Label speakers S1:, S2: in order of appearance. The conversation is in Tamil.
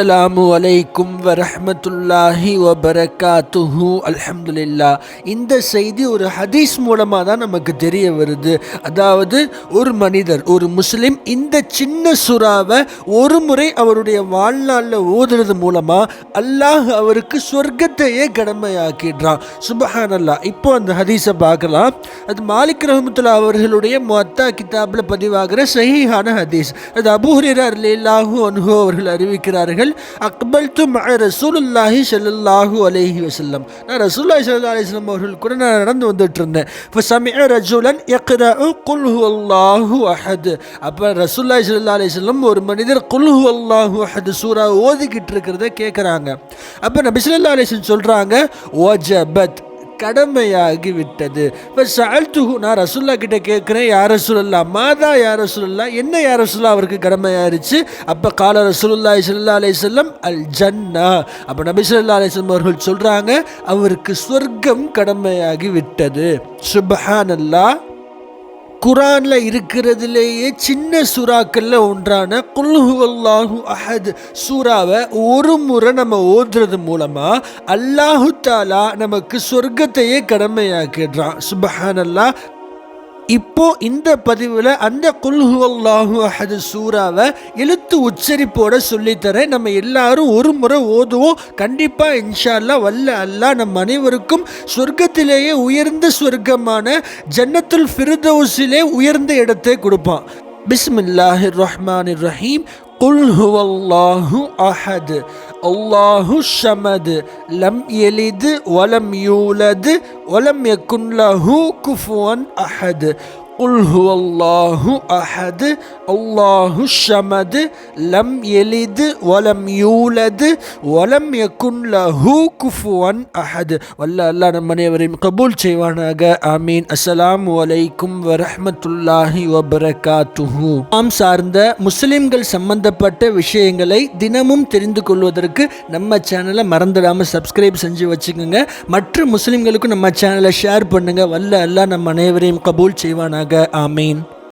S1: அஸ்ஸலாமு அலைக்கும் வரஹ்மத்துல்லாஹி வபரகாத்துஹு அல்ஹம்துலில்லா இந்த செய்தி ஒரு ஹதீஸ் மூலமாக தான் நமக்கு தெரிய வருது. அதாவது ஒரு மனிதர் ஒரு முஸ்லீம் இந்த சின்ன சுறாவை ஒரு முறை அவருடைய வாழ்நாளில் ஓதுறது மூலமாக அல்லாஹ் அவருக்கு சொர்க்கத்தையே கடமையாக்கிடுறான். சுபஹான் அல்லாஹ் இப்போ அந்த ஹதீஸை பார்க்கலாம். அது மாலிக் ரஹமத்துல்லா அவர்களுடைய மொத்தா கிதாபில் பதிவாகிற சஹிஹான ஹதீஸ். அது அபூஹிரர் லில்லாஹு அன்ஹு அவர்கள் அறிவிக்கிறார்கள். அக்பல் டு ரசூலுல்லாஹி ஸல்லல்லாஹு அலேஹி வசல்லம் நான் ரசூல்லாஹி சல்லா அலைஹி அவர்கள் கூட நான் நடந்து வந்துட்டு இருந்தேன் ஃபசமிஅ ரஜுலன் யக்ரஉ குல் ஹுவல்லாஹு அஹத். அப்போ ரசூலுல்லாஹி ஸல்லல்லாஹு அலைஹி ஒரு மனிதர் குல்ஹு அல்லாஹூ அஹத் சூறா ஓதிக்கிட்டு இருக்கிறத கேட்குறாங்க அப்போ நபி ஸல்லல்லாஹு அலைஹி ஓஜபத் கடமையாகிவிட்டது. கடமையாகி விட்டது இப்போ சால்த்துஹு நான் ரசுல்லா கிட்ட கேட்குறேன் யார் ரசூலுல்லா மாதா யார் ரசூலுல்லா என்ன யார் ரசூல்லா அவருக்கு கடமையாயிருச்சு? அப்போ கால ரசூலுல்லா சல்லா அலையம் அல் ஜன்னா அப்போ நபி சொல்லா அலிஸ்லம் அவர்கள் சொல்கிறாங்க அவருக்கு சொர்க்கம் கடமையாகி விட்டது சுபஹானல்லா குரானில் இருக்கிறதுலேயே சின்ன சுறாக்களில் ஒன்றான குல்ஹுவல்லாஹு அஹத் சூறாவை ஒரு முறை நம்ம ஓதுறது மூலமாக அல்லாஹு தாலா நமக்கு சொர்க்கத்தையே கடமையாக்கிடுறான். சுபஹானல்லா இப்போ இந்த பதிவில் அந்த குல்ஹுவல்லாஹு அஹது சூறாவை எழுத்து உச்சரிப்போட சொல்லித்தரேன். நம்ம எல்லாரும் ஒரு முறை ஓதுவோம். கண்டிப்பாக இன்ஷா வல்ல அல்லாஹ் நம் அனைவருக்கும் சொர்க்கத்திலேயே உயர்ந்த சொர்க்கமான ஜன்னத்துல் ஃபிர்தௌஸிலே உயர்ந்த இடத்தை கொடுப்பான். பிஸ்மில்லாஹிர் ரஹ்மான் ரஹீம். قل هو الله أحد الله الشمد لم يلد ولم يولد ولم يكن له كفوا أحد. குல் ஹுவல்லாஹு அஹது அல்லாஹு ஷமது லம் எலிது ஒலம் யூலது ஒலம் யக்குன் லஹு குஃபுவன் அஹது வல்ல அல்லா நம் அனைவரையும் கபூல் செய்வானாக ஆமீன் அஸ்ஸலாம் வலைக்கும் வரஹமத்துல்லாஹி வபரகாத்துஹு நாம் சார்ந்த முஸ்லிம்கள் சம்பந்தப்பட்ட விஷயங்களை தினமும் தெரிந்து கொள்வதற்கு நம்ம சேனலை மறந்துடாமல் சப்ஸ்கிரைப் செஞ்சு வச்சுக்கோங்க மற்ற முஸ்லிம்களுக்கும் நம்ம சேனலை ஷேர் பண்ணுங்கள் வல்ல அல்லா நம் அனைவரையும் கபூல் செய்வானாக ஆமீன்